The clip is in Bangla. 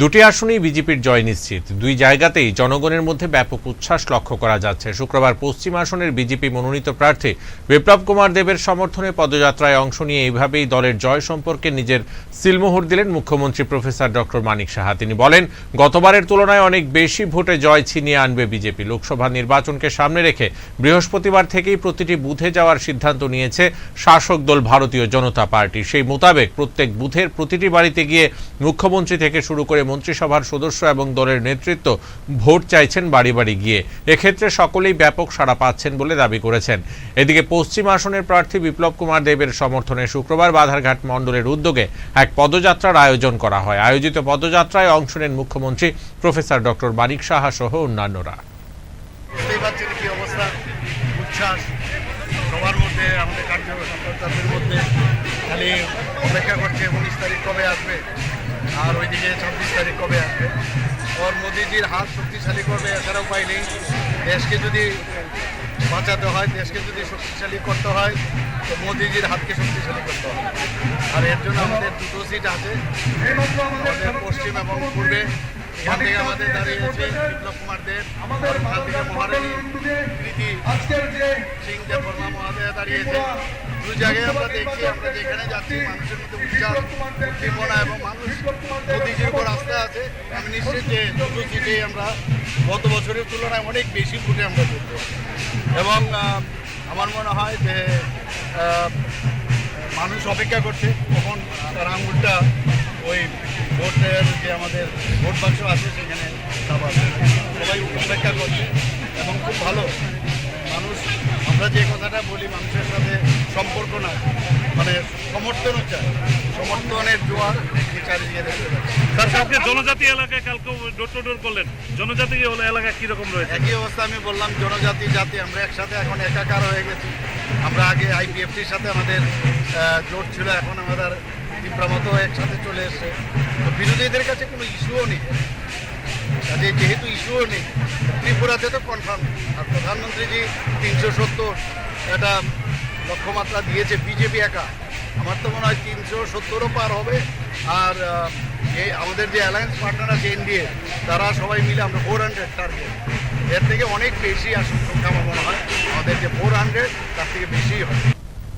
দুটি আসনেই বিজেপির জয় নিশ্চিত। দুই জায়গাতেই জনগণের মধ্যে ব্যাপক উচ্ছ্বাস লক্ষ্য করা যাচ্ছে। শুক্রবার পশ্চিম আসনের বিজেপি মনোনীত প্রার্থী বিপ্লব কুমার দেবের সমর্থনে পদযাত্রায় অংশ নিয়ে এইভাবেই দলের জয় সম্পর্কে নিজের সিলমোহর দিলেন মুখ্যমন্ত্রী প্রফেসর ডক্টর মানিক সাহা। তিনি বলেন, গতবারের তুলনায় অনেক বেশি ভোটে জয় ছিনিয়ে আনবে বিজেপি। লোকসভা নির্বাচনকে সামনে রেখে বৃহস্পতিবার থেকেই প্রতিটি বুথে যাওয়ার সিদ্ধান্ত নিয়েছে শাসক দল ভারতীয় জনতা পার্টি। সেই মোতাবেক প্রত্যেক বুথের প্রতিটি বাড়িতে গিয়ে মুখ্যমন্ত্রী থেকে শুরু করে মন্ত্রিসভার সদস্য এবং দলের নেতৃত্ব ভোট চাইছেন বাড়ি বাড়ি গিয়ে। এক্ষেত্রে সকলেই ব্যাপক সাড়া পাচ্ছেন বলে দাবি করেছেন। এদিকে পশ্চিম আসনের প্রার্থী বিপ্লব কুমার দেবের সমর্থনে শুক্রবার বাধারঘাট মণ্ডলের উদ্যোগে এক পদযাত্রার আয়োজন করা হয়। আয়োজিত পদযাত্রায় অংশ নেন মুখ্যমন্ত্রী প্রফেসর ডক্টর মানিক সাহা সহ অন্যান্যরা। আমাদের কার্যকর্তাদের মধ্যে খালি অপেক্ষা করছে, উনিশ তারিখ কবে আসবে? আর ওইদিকে ছাব্বিশ তারিখ কবে আসবে? ওর মোদিজির হাত শক্তিশালী করবে এছাড়া উপায় নেই। দেশকে যদি বাঁচাতে হয় দেশকে যদি শক্তিশালী করতে হয় তো মোদিজির হাতকে শক্তিশালী করতে হবে। আর এর জন্য আমাদের দুটো সিট আছে। আমাদের পশ্চিম এবং পূর্বে। এখান থেকে আমাদের দাঁড়িয়েছে বিপ্লব কুমার দেব আমাদের মহারানী কৃতি সিং দেব বর্মা মহাদয়া দাঁড়িয়েছে দু জায়গায় আমরা আমরা যেখানে যাচ্ছি, মানুষের মধ্যে এবং মানুষ উপর যে আমরা গত বছরের তুলনায় অনেক বেশি ভোটে আমরা জিতব এবং আমার মনে হয় যে মানুষ অপেক্ষা করছে কখন তার আঙুলটা ওই ভোটের যে আমাদের ভোট বাক্স আছে, সেখানে সবাই অপেক্ষা করছে এবং খুব ভালো। মানুষ, আমরা যে কথাটা বলি মানুষের সাথে সম্পর্ক না মানে সমর্থনও চায় সমর্থনের জোয়ার চারিদিকে দেখতে স্যার কালকে জনজাতি এলাকায় কালকে ডোর টু ডোর করলেন। জনজাতি এলাকা কীরকম রয়েছে? একই অবস্থা আমি বললাম জনজাতি জাতি আমরা একসাথে এখন একাকার হয়ে গেছি। আমরা আগে আইপিএফটির সাথে আমাদের জোট ছিল এখন আমাদের তীব্রামতো একসাথে চলে এসছে। তো বিরোধীদের কাছে কোনো ইস্যুও নেই। কাজে যেহেতু ইস্যুও নেই ত্রিপুরাতে তো কনফার্ম আর প্রধানমন্ত্রীজি তিনশো সত্তর একটা লক্ষ্যমাত্রা দিয়েছে বিজেপি একা। আমার তো মনে হয় তিনশো সত্তরও পার হবে। আর এই আমাদের যে অ্যালায়েন্স পার্টনার আছে এনডিএ, তারা সবাই মিলে আমরা ফোর হান্ড্রেড টার্গেট এর থেকে অনেক বেশি আসন সংখ্যা আমার মনে হয়। আমাদের যে ফোর হান্ড্রেড, তার থেকে বেশিই হবে।